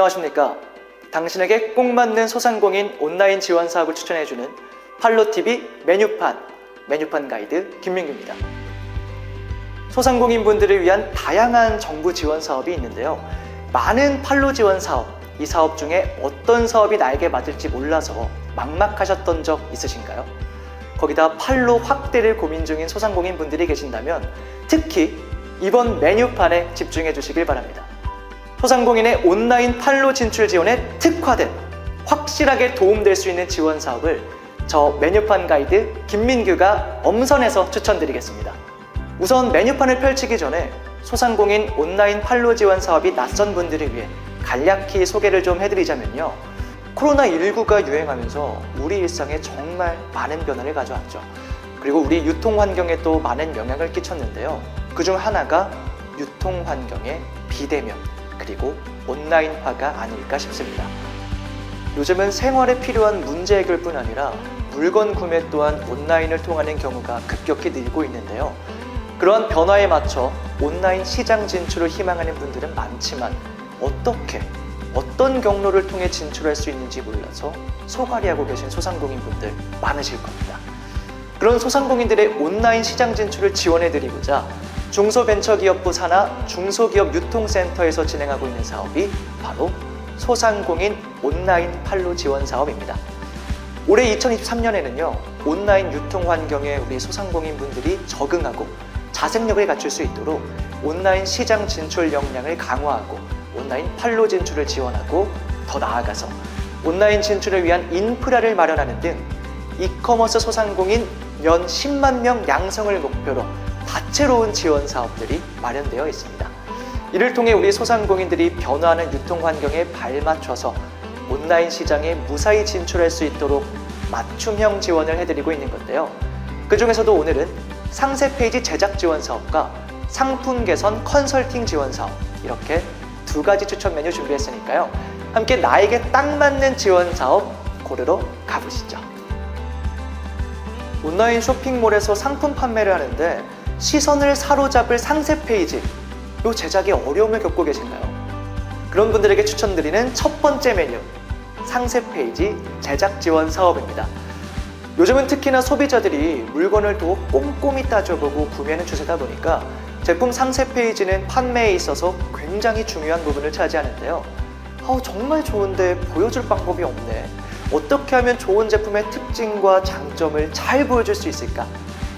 안녕하십니까. 당신에게 꼭 맞는 소상공인 온라인 지원 사업을 추천해주는 팔로TV 메뉴판, 메뉴판 가이드 김민규입니다. 소상공인 분들을 위한 다양한 정부 지원 사업이 있는데요. 많은 팔로 지원 사업, 이 사업 중에 어떤 사업이 나에게 맞을지 몰라서 막막하셨던 적 있으신가요? 거기다 팔로 확대를 고민 중인 소상공인 분들이 계신다면 특히 이번 메뉴판에 집중해 주시길 바랍니다. 소상공인의 온라인 팔로 진출 지원에 특화된 확실하게 도움될 수 있는 지원 사업을 저 메뉴판 가이드 김민규가 엄선해서 추천드리겠습니다. 우선 메뉴판을 펼치기 전에 소상공인 온라인 팔로 지원 사업이 낯선 분들을 위해 간략히 소개를 좀 해드리자면요. 코로나19가 유행하면서 우리 일상에 정말 많은 변화를 가져왔죠. 그리고 우리 유통 환경에 또 많은 영향을 끼쳤는데요. 그중 하나가 유통 환경의 비대면 그리고 온라인화가 아닐까 싶습니다. 요즘은 생활에 필요한 문제 해결 뿐 아니라 물건 구매 또한 온라인을 통하는 경우가 급격히 늘고 있는데요. 그러한 변화에 맞춰 온라인 시장 진출을 희망하는 분들은 많지만 어떻게 어떤 경로를 통해 진출할 수 있는지 몰라서 소갈이하고 계신 소상공인 분들 많으실 겁니다. 그런 소상공인들의 온라인 시장 진출을 지원해 드리고자 중소벤처기업부 산하 중소기업 유통센터에서 진행하고 있는 사업이 바로 소상공인 온라인 판로 지원 사업입니다. 올해 2023년에는요, 온라인 유통 환경에 우리 소상공인 분들이 적응하고 자생력을 갖출 수 있도록 온라인 시장 진출 역량을 강화하고 온라인 판로 진출을 지원하고 더 나아가서 온라인 진출을 위한 인프라를 마련하는 등 이커머스 소상공인 연 10만 명 양성을 목표로 다채로운 지원 사업들이 마련되어 있습니다. 이를 통해 우리 소상공인들이 변화하는 유통 환경에 발맞춰서 온라인 시장에 무사히 진출할 수 있도록 맞춤형 지원을 해드리고 있는 건데요. 그 중에서도 오늘은 상세 페이지 제작 지원 사업과 상품 개선 컨설팅 지원 사업 이렇게 두 가지 추천 메뉴 준비했으니까요. 함께 나에게 딱 맞는 지원 사업 고르러 가보시죠. 온라인 쇼핑몰에서 상품 판매를 하는데 시선을 사로잡을 상세 페이지 요 제작에 어려움을 겪고 계신가요? 그런 분들에게 추천드리는 첫 번째 메뉴 상세 페이지 제작 지원 사업입니다. 요즘은 특히나 소비자들이 물건을 더 꼼꼼히 따져보고 구매하는 추세다 보니까 제품 상세 페이지는 판매에 있어서 굉장히 중요한 부분을 차지하는데요. 어, 정말 좋은데 보여줄 방법이 없네. 어떻게 하면 좋은 제품의 특징과 장점을 잘 보여줄 수 있을까?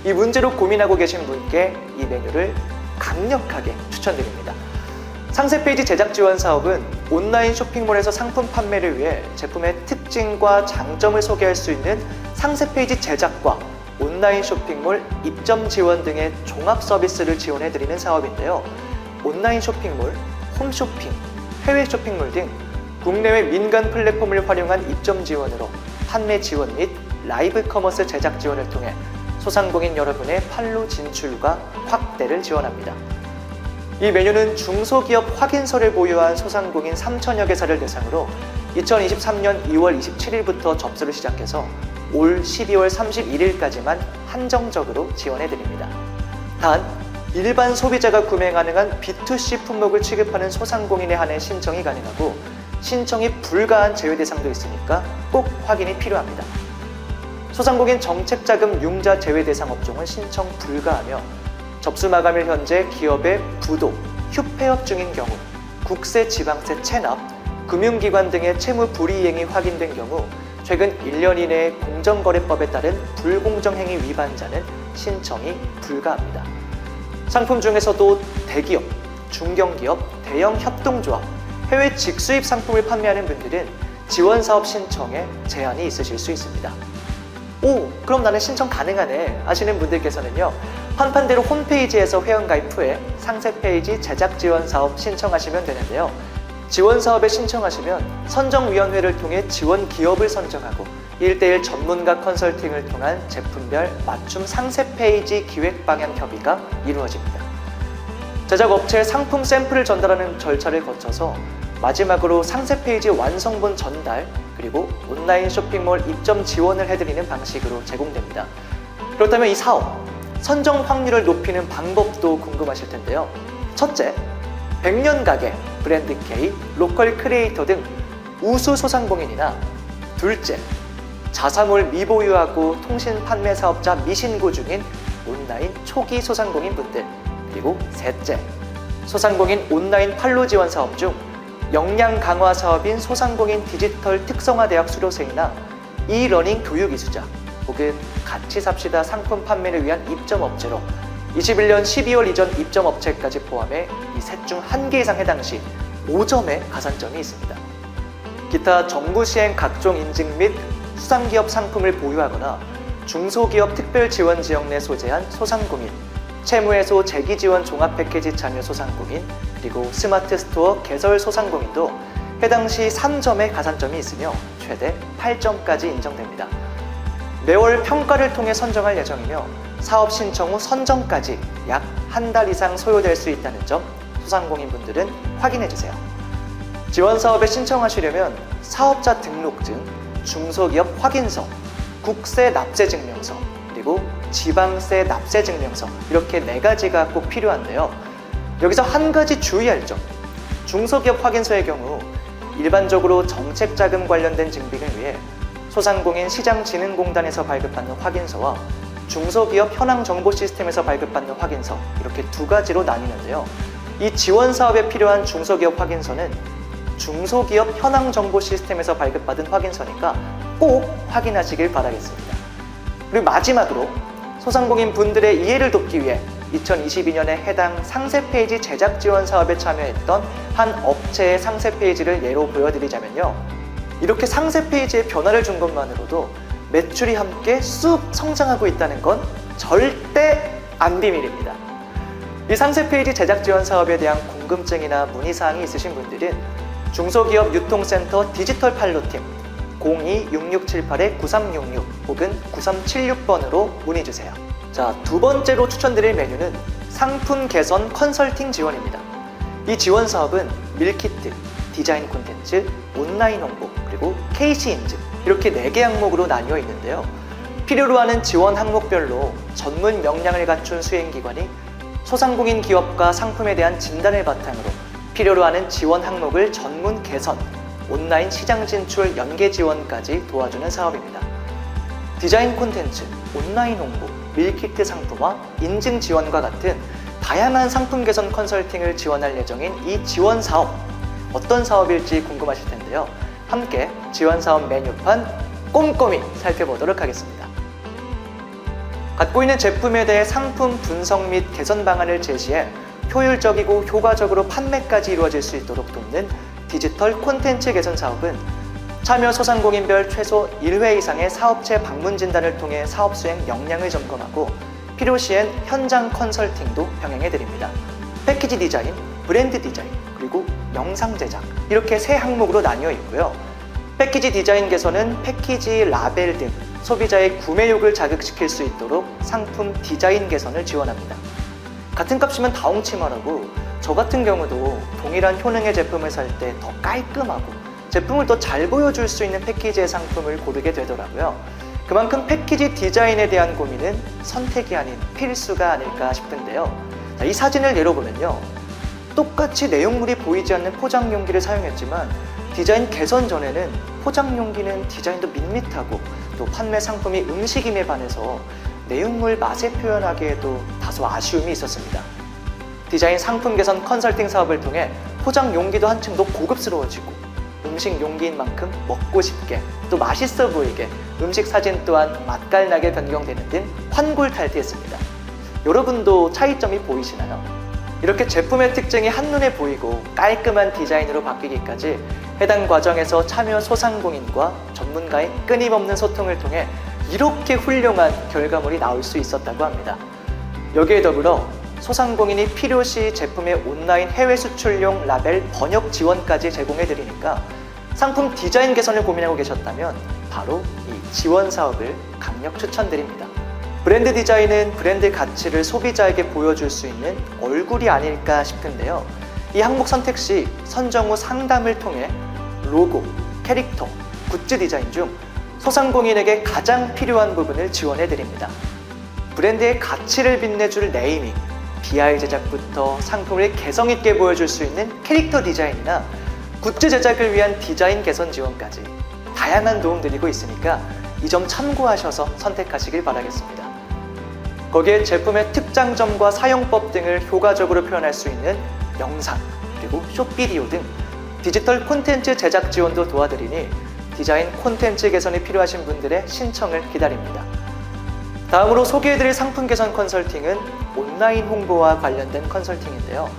이 문제로 고민하고 계신 분께 이 메뉴를 강력하게 추천드립니다. 상세 페이지 제작 지원 사업은 온라인 쇼핑몰에서 상품 판매를 위해 제품의 특징과 장점을 소개할 수 있는 상세 페이지 제작과 온라인 쇼핑몰 입점 지원 등의 종합 서비스를 지원해 드리는 사업인데요. 온라인 쇼핑몰, 홈쇼핑, 해외 쇼핑몰 등 국내외 민간 플랫폼을 활용한 입점 지원으로 판매 지원 및 라이브 커머스 제작 지원을 통해 소상공인 여러분의 판로 진출과 확대를 지원합니다. 이 메뉴는 중소기업 확인서를 보유한 소상공인 3천여 개사를 대상으로 2023년 2월 27일부터 접수를 시작해서 올 12월 31일까지만 한정적으로 지원해 드립니다. 단, 일반 소비자가 구매 가능한 B2C 품목을 취급하는 소상공인에 한해 신청이 가능하고 신청이 불가한 제외 대상도 있으니까 꼭 확인이 필요합니다. 소상공인 정책자금 융자 제외 대상 업종은 신청 불가하며 접수 마감일 현재 기업의 부도, 휴폐업 중인 경우, 국세, 지방세 체납, 금융기관 등의 채무 불이행이 확인된 경우 최근 1년 이내에 공정거래법에 따른 불공정행위 위반자는 신청이 불가합니다. 상품 중에서도 대기업, 중견기업, 대형 협동조합, 해외 직수입 상품을 판매하는 분들은 지원 사업 신청에 제한이 있으실 수 있습니다. 오, 그럼 나는 신청 가능하네 하시는 분들께서는요. 판판대로 홈페이지에서 회원가입 후에 상세 페이지 제작 지원 사업 신청하시면 되는데요. 지원 사업에 신청하시면 선정위원회를 통해 지원 기업을 선정하고 1대1 전문가 컨설팅을 통한 제품별 맞춤 상세 페이지 기획 방향 협의가 이루어집니다. 제작 업체에 상품 샘플을 전달하는 절차를 거쳐서 마지막으로 상세 페이지 완성본 전달 그리고 온라인 쇼핑몰 입점 지원을 해드리는 방식으로 제공됩니다. 그렇다면 이 사업 선정 확률을 높이는 방법도 궁금하실 텐데요. 첫째, 백년 가게, 브랜드 K, 로컬 크리에이터 등 우수 소상공인이나 둘째, 자사몰 미보유하고 통신 판매 사업자 미신고 중인 온라인 초기 소상공인 분들 그리고 셋째, 소상공인 온라인 판로 지원 사업 중 역량 강화 사업인 소상공인 디지털 특성화 대학 수료생이나 이러닝 교육 이수자 혹은 같이 삽시다 상품 판매를 위한 입점 업체로 21년 12월 이전 입점 업체까지 포함해 이 셋 중 한 개 이상 해당 시 5점의 가산점이 있습니다. 기타 정부 시행 각종 인증 및 수상기업 상품을 보유하거나 중소기업 특별 지원 지역 내 소재한 소상공인, 채무해소 재기 지원 종합 패키지 참여 소상공인, 그리고 스마트 스토어 개설 소상공인도 해당 시 3점의 가산점이 있으며 최대 8점까지 인정됩니다. 매월 평가를 통해 선정할 예정이며 사업 신청 후 선정까지 약 한 달 이상 소요될 수 있다는 점 소상공인분들은 확인해 주세요. 지원 사업에 신청하시려면 사업자 등록증, 중소기업 확인서, 국세 납세 증명서, 그리고 지방세 납세 증명서 이렇게 네 가지가 꼭 필요한데요. 여기서 한 가지 주의할 점. 중소기업 확인서의 경우 일반적으로 정책 자금 관련된 증빙을 위해 소상공인 시장진흥공단에서 발급받는 확인서와 중소기업 현황 정보 시스템에서 발급받는 확인서 이렇게 두 가지로 나뉘는데요. 이 지원 사업에 필요한 중소기업 확인서는 중소기업 현황 정보 시스템에서 발급받은 확인서니까 꼭 확인하시길 바라겠습니다. 그리고 마지막으로 소상공인 분들의 이해를 돕기 위해 2022년에 해당 상세 페이지 제작 지원 사업에 참여했던 한 업체의 상세 페이지를 예로 보여드리자면요. 이렇게 상세 페이지에 변화를 준 것만으로도 매출이 함께 쑥 성장하고 있다는 건 절대 안 비밀입니다. 이 상세 페이지 제작 지원 사업에 대한 궁금증이나 문의 사항이 있으신 분들은 중소기업 유통센터 디지털 팔로팀 026678-9366 혹은 9376번으로 문의 주세요. 자, 두 번째로 추천드릴 메뉴는 상품 개선 컨설팅 지원입니다. 이 지원 사업은 밀키트, 디자인 콘텐츠, 온라인 홍보, 그리고 KC 인증 이렇게 네개 항목으로 나뉘어 있는데요. 필요로 하는 지원 항목별로 전문 역량을 갖춘 수행기관이 소상공인 기업과 상품에 대한 진단을 바탕으로 필요로 하는 지원 항목을 전문 개선, 온라인 시장 진출 연계 지원까지 도와주는 사업입니다. 디자인 콘텐츠, 온라인 홍보, 밀키트 상품화, 인증 지원과 같은 다양한 상품 개선 컨설팅을 지원할 예정인 이 지원 사업 어떤 사업일지 궁금하실 텐데요. 함께 지원 사업 메뉴판 꼼꼼히 살펴보도록 하겠습니다. 갖고 있는 제품에 대해 상품 분석 및 개선 방안을 제시해 효율적이고 효과적으로 판매까지 이루어질 수 있도록 돕는 디지털 콘텐츠 개선 사업은 참여 소상공인별 최소 1회 이상의 사업체 방문 진단을 통해 사업 수행 역량을 점검하고 필요시엔 현장 컨설팅도 병행해 드립니다. 패키지 디자인, 브랜드 디자인, 그리고 영상 제작 이렇게 세 항목으로 나뉘어 있고요. 패키지 디자인 개선은 패키지 라벨 등 소비자의 구매욕을 자극시킬 수 있도록 상품 디자인 개선을 지원합니다. 같은 값이면 다홍치마라고 저 같은 경우도 동일한 효능의 제품을 살 때 더 깔끔하고 제품을 더 잘 보여줄 수 있는 패키지의 상품을 고르게 되더라고요. 그만큼 패키지 디자인에 대한 고민은 선택이 아닌 필수가 아닐까 싶은데요. 자, 이 사진을 예로 보면요. 똑같이 내용물이 보이지 않는 포장 용기를 사용했지만 디자인 개선 전에는 포장 용기는 디자인도 밋밋하고 또 판매 상품이 음식임에 반해서 내용물 맛에 표현하기에도 다소 아쉬움이 있었습니다. 디자인 상품 개선 컨설팅 사업을 통해 포장 용기도 한층 더 고급스러워지고 음식 용기인 만큼 먹고 싶게 또 맛있어 보이게 음식 사진 또한 맛깔나게 변경되는 등 환골탈태했습니다. 여러분도 차이점이 보이시나요? 이렇게 제품의 특징이 한눈에 보이고 깔끔한 디자인으로 바뀌기까지 해당 과정에서 참여 소상공인과 전문가의 끊임없는 소통을 통해 이렇게 훌륭한 결과물이 나올 수 있었다고 합니다. 여기에 더불어 소상공인이 필요시 제품의 온라인 해외 수출용 라벨 번역 지원까지 제공해 드리니까 상품 디자인 개선을 고민하고 계셨다면 바로 이 지원 사업을 강력 추천드립니다. 브랜드 디자인은 브랜드 가치를 소비자에게 보여줄 수 있는 얼굴이 아닐까 싶은데요. 이 항목 선택 시 선정 후 상담을 통해 로고, 캐릭터, 굿즈 디자인 중 소상공인에게 가장 필요한 부분을 지원해 드립니다. 브랜드의 가치를 빛내줄 네이밍, BI 제작부터 상품을 개성 있게 보여줄 수 있는 캐릭터 디자인이나 굿즈 제작을 위한 디자인 개선 지원까지 다양한 도움 드리고 있으니까 이 점 참고하셔서 선택하시길 바라겠습니다. 거기에 제품의 특장점과 사용법 등을 효과적으로 표현할 수 있는 영상, 그리고 숏비디오 등 디지털 콘텐츠 제작 지원도 도와드리니 디자인 콘텐츠 개선이 필요하신 분들의 신청을 기다립니다. 다음으로 소개해드릴 상품 개선 컨설팅은 온라인 홍보와 관련된 컨설팅인데요.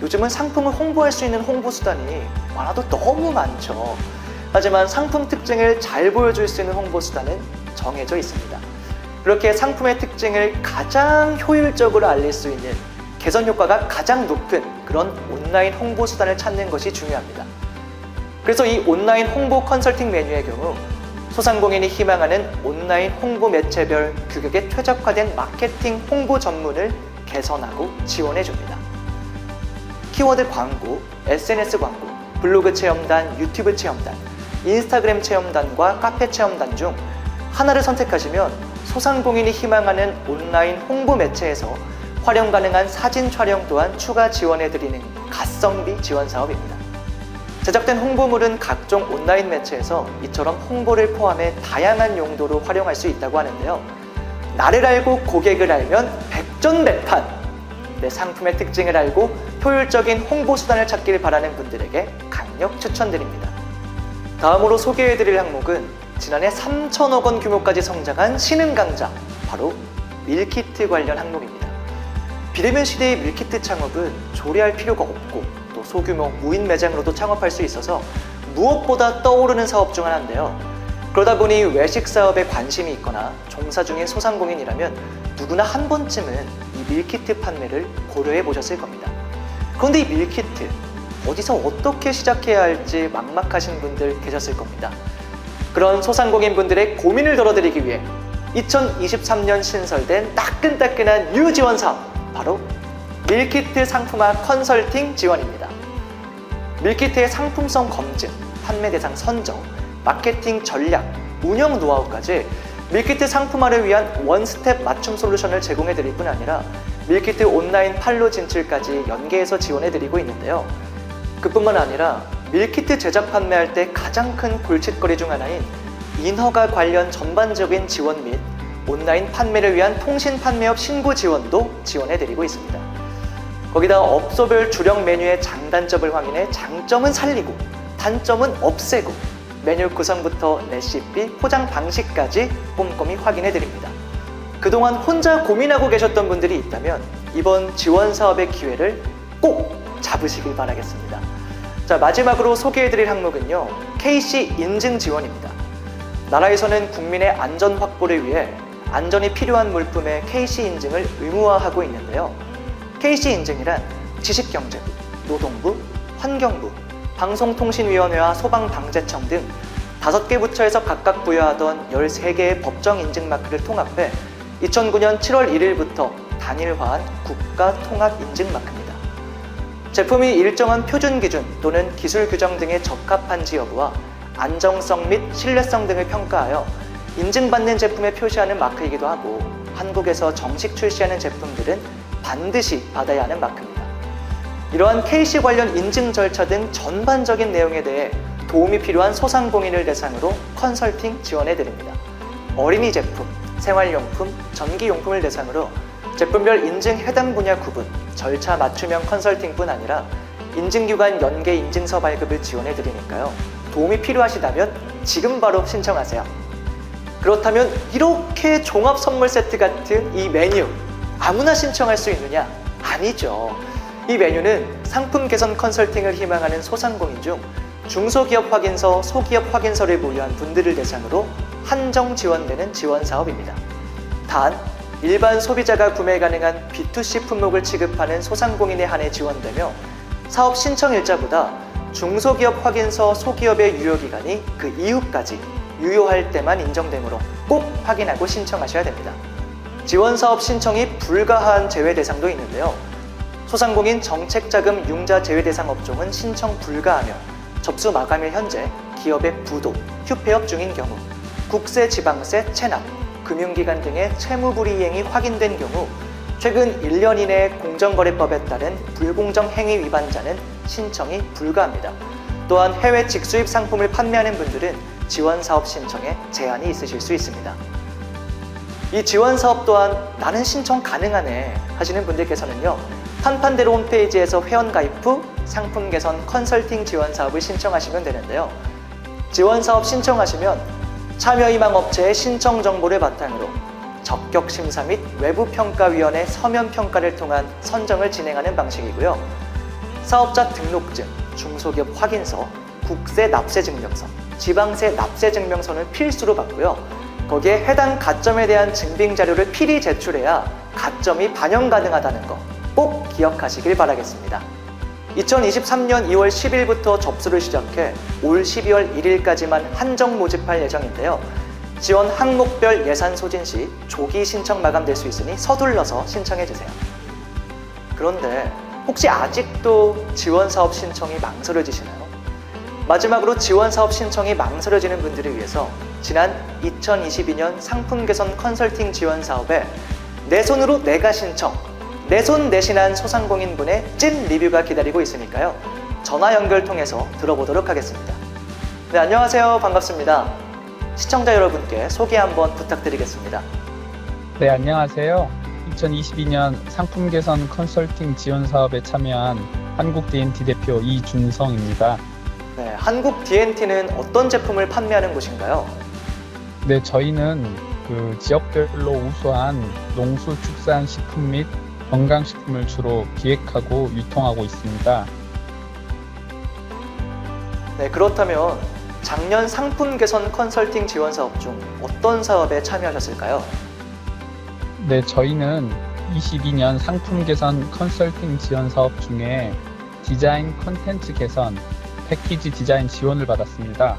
요즘은 상품을 홍보할 수 있는 홍보 수단이 많아도 너무 많죠. 하지만 상품 특징을 잘 보여줄 수 있는 홍보 수단은 정해져 있습니다. 그렇게 상품의 특징을 가장 효율적으로 알릴 수 있는 개선 효과가 가장 높은 그런 온라인 홍보 수단을 찾는 것이 중요합니다. 그래서 이 온라인 홍보 컨설팅 메뉴의 경우 소상공인이 희망하는 온라인 홍보 매체별 규격에 최적화된 마케팅 홍보 전문을 개선하고 지원해 줍니다. 키워드 광고, SNS 광고, 블로그 체험단, 유튜브 체험단, 인스타그램 체험단과 카페 체험단 중 하나를 선택하시면 소상공인이 희망하는 온라인 홍보 매체에서 활용 가능한 사진 촬영 또한 추가 지원해 드리는 가성비 지원 사업입니다. 제작된 홍보물은 각종 온라인 매체에서 이처럼 홍보를 포함해 다양한 용도로 활용할 수 있다고 하는데요. 나를 알고 고객을 알면 백전백탄! 내 상품의 특징을 알고 효율적인 홍보 수단을 찾길 바라는 분들에게 강력 추천드립니다. 다음으로 소개해드릴 항목은 지난해 3천억 원 규모까지 성장한 신흥 강자, 바로 밀키트 관련 항목입니다. 비대면 시대의 밀키트 창업은 조리할 필요가 없고 또 소규모 무인 매장으로도 창업할 수 있어서 무엇보다 떠오르는 사업 중 하나인데요. 그러다 보니 외식 사업에 관심이 있거나 종사 중인 소상공인이라면 누구나 한 번쯤은 이 밀키트 판매를 고려해 보셨을 겁니다. 그런데 이 밀키트 어디서 어떻게 시작해야 할지 막막하신 분들 계셨을 겁니다. 그런 소상공인 분들의 고민을 덜어드리기 위해 2023년 신설된 따끈따끈한 뉴 지원 사업 바로 밀키트 상품화 컨설팅 지원입니다. 밀키트의 상품성 검증, 판매 대상 선정, 마케팅 전략, 운영 노하우까지 밀키트 상품화를 위한 원스텝 맞춤 솔루션을 제공해 드릴 뿐 아니라 밀키트 온라인 판로 진출까지 연계해서 지원해 드리고 있는데요. 그뿐만 아니라 밀키트 제작 판매할 때 가장 큰 골칫거리 중 하나인 인허가 관련 전반적인 지원 및 온라인 판매를 위한 통신 판매업 신고 지원도 지원해 드리고 있습니다. 거기다 업소별 주력 메뉴의 장단점을 확인해 장점은 살리고 단점은 없애고 메뉴 구성부터 레시피, 포장 방식까지 꼼꼼히 확인해 드립니다. 그동안 혼자 고민하고 계셨던 분들이 있다면 이번 지원 사업의 기회를 꼭 잡으시길 바라겠습니다. 자, 마지막으로 소개해 드릴 항목은요. KC 인증 지원입니다. 나라에서는 국민의 안전 확보를 위해 안전이 필요한 물품의 KC 인증을 의무화하고 있는데요. KC 인증이란 지식경제부, 노동부, 환경부, 방송통신위원회와 소방방재청 등 다섯 개 부처에서 각각 부여하던 13개의 법정 인증 마크를 통합해 2009년 7월 1일부터 단일화한 국가 통합 인증 마크입니다. 제품이 일정한 표준 기준 또는 기술 규정 등에 적합한지 여부와 안정성 및 신뢰성 등을 평가하여 인증받는 제품에 표시하는 마크이기도 하고 한국에서 정식 출시하는 제품들은 반드시 받아야 하는 마크입니다. 이러한 KC 관련 인증 절차 등 전반적인 내용에 대해 도움이 필요한 소상공인을 대상으로 컨설팅 지원해 드립니다. 어린이 제품, 생활용품, 전기용품을 대상으로 제품별 인증 해당 분야 구분, 절차 맞춤형 컨설팅뿐 아니라 인증기관 연계 인증서 발급을 지원해 드리니까요. 도움이 필요하시다면 지금 바로 신청하세요. 그렇다면 이렇게 종합 선물 세트 같은 이 메뉴 아무나 신청할 수 있느냐? 아니죠. 이 메뉴는 상품 개선 컨설팅을 희망하는 소상공인 중 중소기업 확인서, 소기업 확인서를 보유한 분들을 대상으로 한정 지원되는 지원 사업입니다. 단, 일반 소비자가 구매 가능한 B2C 품목을 취급하는 소상공인에 한해 지원되며 사업 신청 일자보다 중소기업 확인서 소기업의 유효기간이 그 이후까지 유효할 때만 인정되므로 꼭 확인하고 신청하셔야 됩니다. 지원 사업 신청이 불가한 제외 대상도 있는데요. 소상공인 정책자금 융자 제외 대상 업종은 신청 불가하며 접수 마감일 현재 기업의 부도, 휴폐업 중인 경우, 국세, 지방세, 체납, 금융기관 등의 채무불이행이 확인된 경우 최근 1년 이내 공정거래법에 따른 불공정 행위 위반자는 신청이 불가합니다. 또한 해외 직수입 상품을 판매하는 분들은 지원 사업 신청에 제한이 있으실 수 있습니다. 이 지원 사업 또한 나는 신청 가능하네 하시는 분들께서는요. 판판대로 홈페이지에서 회원 가입 후 상품 개선 컨설팅 지원 사업을 신청하시면 되는데요. 지원 사업 신청하시면 참여 희망 업체의 신청 정보를 바탕으로 적격 심사 및 외부 평가 위원회 서면 평가를 통한 선정을 진행하는 방식이고요. 사업자 등록증, 중소기업 확인서, 국세 납세 증명서, 지방세 납세 증명서는 필수로 받고요. 거기에 해당 가점에 대한 증빙 자료를 필히 제출해야 가점이 반영 가능하다는 거 꼭 기억하시길 바라겠습니다. 2023년 2월 10일부터 접수를 시작해 올 12월 1일까지만 한정 모집할 예정인데요. 지원 항목별 예산 소진 시 조기 신청 마감될 수 있으니 서둘러서 신청해 주세요. 그런데 혹시 아직도 지원 사업 신청이 망설여지시나요? 마지막으로 지원 사업 신청이 망설여지는 분들을 위해서 지난 2022년 상품 개선 컨설팅 지원 사업에 내 손으로 내가 신청, 내 손 내신한 소상공인분의 찐 리뷰가 기다리고 있으니까요. 전화 연결 통해서 들어보도록 하겠습니다. 네, 안녕하세요. 반갑습니다. 시청자 여러분께 소개 한번 부탁드리겠습니다. 네, 안녕하세요. 2022년 상품 개선 컨설팅 지원 사업에 참여한 한국 DNT 대표 이준성입니다. 네, 한국 DNT는 어떤 제품을 판매하는 곳인가요? 네, 저희는 그 지역별로 우수한 농수 축산 식품 및 건강식품을 주로 기획하고 유통하고 있습니다. 네, 그렇다면 작년 상품 개선 컨설팅 지원 사업 중 어떤 사업에 참여하셨을까요? 네, 저희는 22년 상품 개선 컨설팅 지원 사업 중에 디자인 컨텐츠 개선, 패키지 디자인 지원을 받았습니다.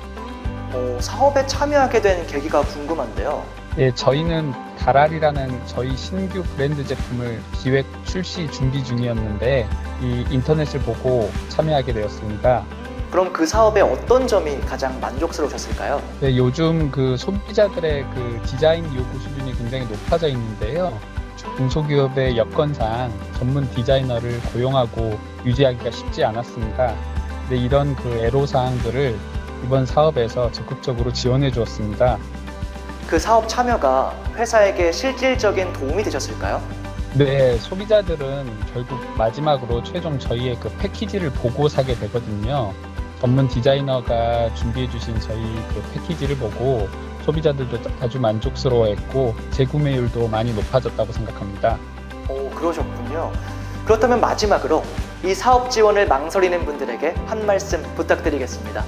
어, 사업에 참여하게 된 계기가 궁금한데요. 예, 저희는 다랄이라는 저희 신규 브랜드 제품을 기획 출시 준비 중이었는데 이 인터넷을 보고 참여하게 되었습니다. 그럼 그 사업의 어떤 점이 가장 만족스러우셨을까요? 네, 요즘 그 소비자들의 그 디자인 요구 수준이 굉장히 높아져 있는데요. 중소기업의 여건상 전문 디자이너를 고용하고 유지하기가 쉽지 않았습니다. 근데 이런 그 애로사항들을 이번 사업에서 적극적으로 지원해 주었습니다. 그 사업 참여가 회사에게 실질적인 도움이 되셨을까요? 네, 소비자들은 결국 마지막으로 최종 저희의 그 패키지를 보고 사게 되거든요. 전문 디자이너가 준비해 주신 저희 그 패키지를 보고 소비자들도 아주 만족스러워했고 재구매율도 많이 높아졌다고 생각합니다. 오, 그러셨군요. 그렇다면 마지막으로 이 사업 지원을 망설이는 분들에게 한 말씀 부탁드리겠습니다.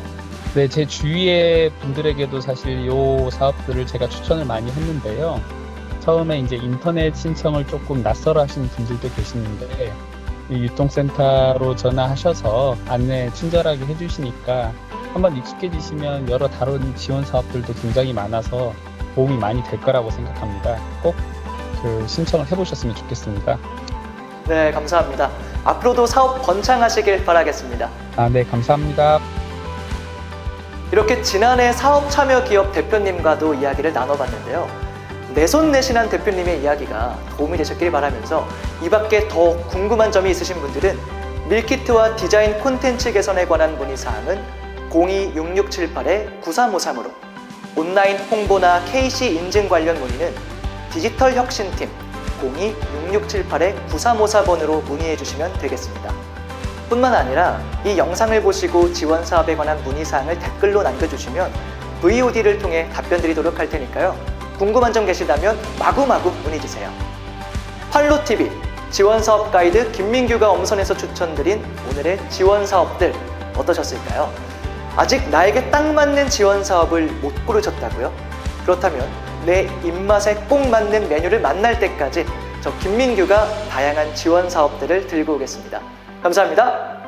네, 제 주위의 분들에게도 사실 이 사업들을 제가 추천을 많이 했는데요. 처음에 이제 인터넷 신청을 조금 낯설어 하시는 분들도 계시는데, 이 유통센터로 전화하셔서 안내 친절하게 해주시니까 한번 익숙해지시면 여러 다른 지원 사업들도 굉장히 많아서 도움이 많이 될 거라고 생각합니다. 꼭 그 신청을 해보셨으면 좋겠습니다. 네, 감사합니다. 앞으로도 사업 번창하시길 바라겠습니다. 아, 네, 감사합니다. 이렇게 지난해 사업 참여 기업 대표님과도 이야기를 나눠봤는데요. 내손 내신한 대표님의 이야기가 도움이 되셨길 바라면서 이 밖에 더 궁금한 점이 있으신 분들은 밀키트와 디자인 콘텐츠 개선에 관한 문의사항은 026678-9353으로 온라인 홍보나 KC 인증 관련 문의는 디지털 혁신팀 026678-9354번으로 문의해 주시면 되겠습니다. 뿐만 아니라 이 영상을 보시고 지원 사업에 관한 문의사항을 댓글로 남겨주시면 VOD를 통해 답변 드리도록 할 테니까요. 궁금한 점 계시다면 마구마구 문의 주세요. 팔로TV 지원 사업 가이드 김민규가 엄선해서 추천드린 오늘의 지원 사업들 어떠셨을까요? 아직 나에게 딱 맞는 지원 사업을 못 고르셨다고요? 그렇다면 내 입맛에 꼭 맞는 메뉴를 만날 때까지 저 김민규가 다양한 지원 사업들을 들고 오겠습니다. 감사합니다.